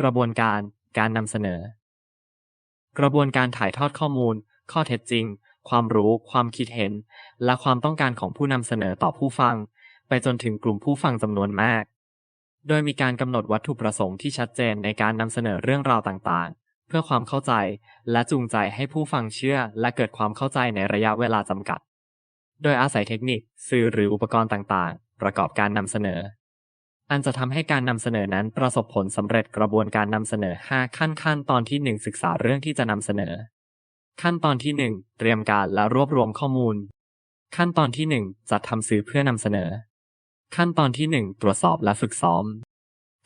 กระบวนการการนำเสนอ กระบวนการถ่ายทอดข้อมูล ข้อเท็จจริง ความรู้ ความคิดเห็น และความต้องการของผู้นำเสนอต่อผู้ฟัง ไปจนถึงกลุ่มผู้ฟังจำนวนมาก โดยมีการกำหนดวัตถุประสงค์ที่ชัดเจนในการนำเสนอเรื่องราวต่างๆ เพื่อความเข้าใจและจูงใจให้ผู้ฟังเชื่อ และเกิดความเข้าใจในระยะเวลาจำกัด โดยอาศัยเทคนิค สื่อหรืออุปกรณ์ต่างๆ ประกอบการนำเสนอ อันจะทำให้การนำเสนอนั้นประสบผลสำเร็จกระบวนการนำเสนอ 5 ขั้นขั้นตอนที่ 1 ศึกษาเรื่องที่จะนำเสนอ ขั้นตอนที่ 1 เตรียมการและรวบรวมข้อมูล ขั้นตอนที่ 1 จัดทำสื่อเพื่อนำเสนอ ขั้นตอนที่ 1 ตรวจสอบและฝึกซ้อม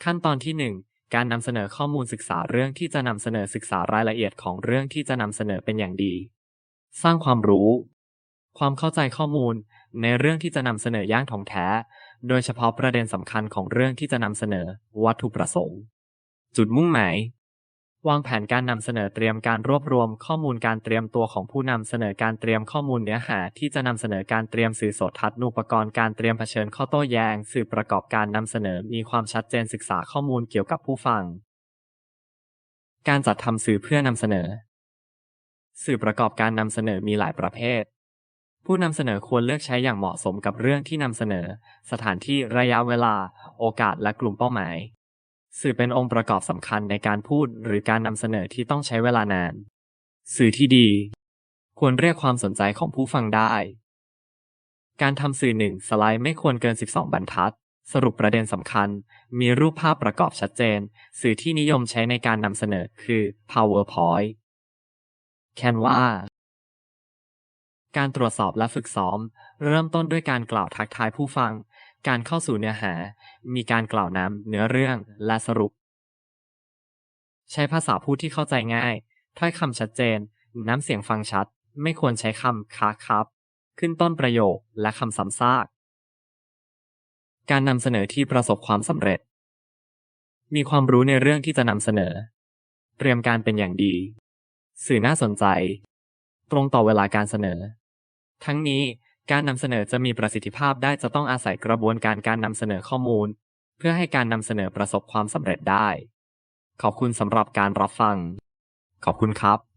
ขั้นตอนที่ 1 การนำเสนอข้อมูลศึกษาเรื่องที่จะนำเสนอศึกษารายละเอียดของเรื่องที่จะนำเสนอเป็นอย่างดี สร้างความรู้ ความเข้าใจข้อมูลในเรื่องที่จะนำเสนอย่างถ่องแท้ โดยเฉพาะประเด็นสำคัญของเรื่องที่จะนำเสนอ วัตถุประสงค์ จุดมุ่งหมายวางแผนการนำเสนอเตรียมการรวบรวมข้อมูลการเตรียมตัวของผู้นำเสนอการเตรียมข้อมูลเนื้อหาที่จะนำเสนอการเตรียมสื่อโสดทัศนุปกรณ์การเตรียมเผชิญข้อโต้แย้งสื่อประกอบการนำเสนอมีความชัดเจนศึกษาข้อมูลเกี่ยวกับผู้ฟัง การจัดทำสื่อเพื่อนำเสนอ สื่อประกอบการนำเสนอมีหลายประเภท ผู้นำเสนอควรเลือกใช้อย่างเหมาะสมกับเรื่องที่นำเสนอ สถานที่ระยะเวลา โอกาสและกลุ่มเป้าหมาย สื่อเป็นองค์ประกอบสำคัญในการพูดหรือการนำเสนอที่ต้องใช้เวลานาน สื่อที่ดี ควรเรียกความสนใจของผู้ฟังได้ การทำสื่อหนึ่งสไลด์ไม่ควรเกิน 12 บรรทัด สรุปประเด็นสำคัญ มีรูปภาพประกอบชัดเจน สื่อที่นิยมใช้ในการนำเสนอคือ PowerPoint Canva การตรวจสอบและฝึกซ้อม เริ่มต้นด้วยการกล่าวทักทายผู้ฟัง การเข้าสู่เนื้อหา มีการกล่าวนำเนื้อเรื่องและสรุป ใช้ภาษาพูดที่เข้าใจง่าย ถ้อยคำชัดเจน น้ำเสียงฟังชัด ไม่ควรใช้คำค้าครับ ขึ้นต้นประโยคและคำซ้ำซาก การนำเสนอที่ประสบความสำเร็จ มีความรู้ในเรื่องที่จะนำเสนอ เตรียมการเป็นอย่างดี สื่อน่าสนใจ ตรงต่อเวลาการเสนอ ทั้งนี้การนำเสนอจะมีประสิทธิภาพได้จะต้องอาศัยกระบวนการการนำเสนอข้อมูล เพื่อให้การนำเสนอประสบความสำเร็จได้ ขอบคุณสำหรับการรับฟัง ขอบคุณครับ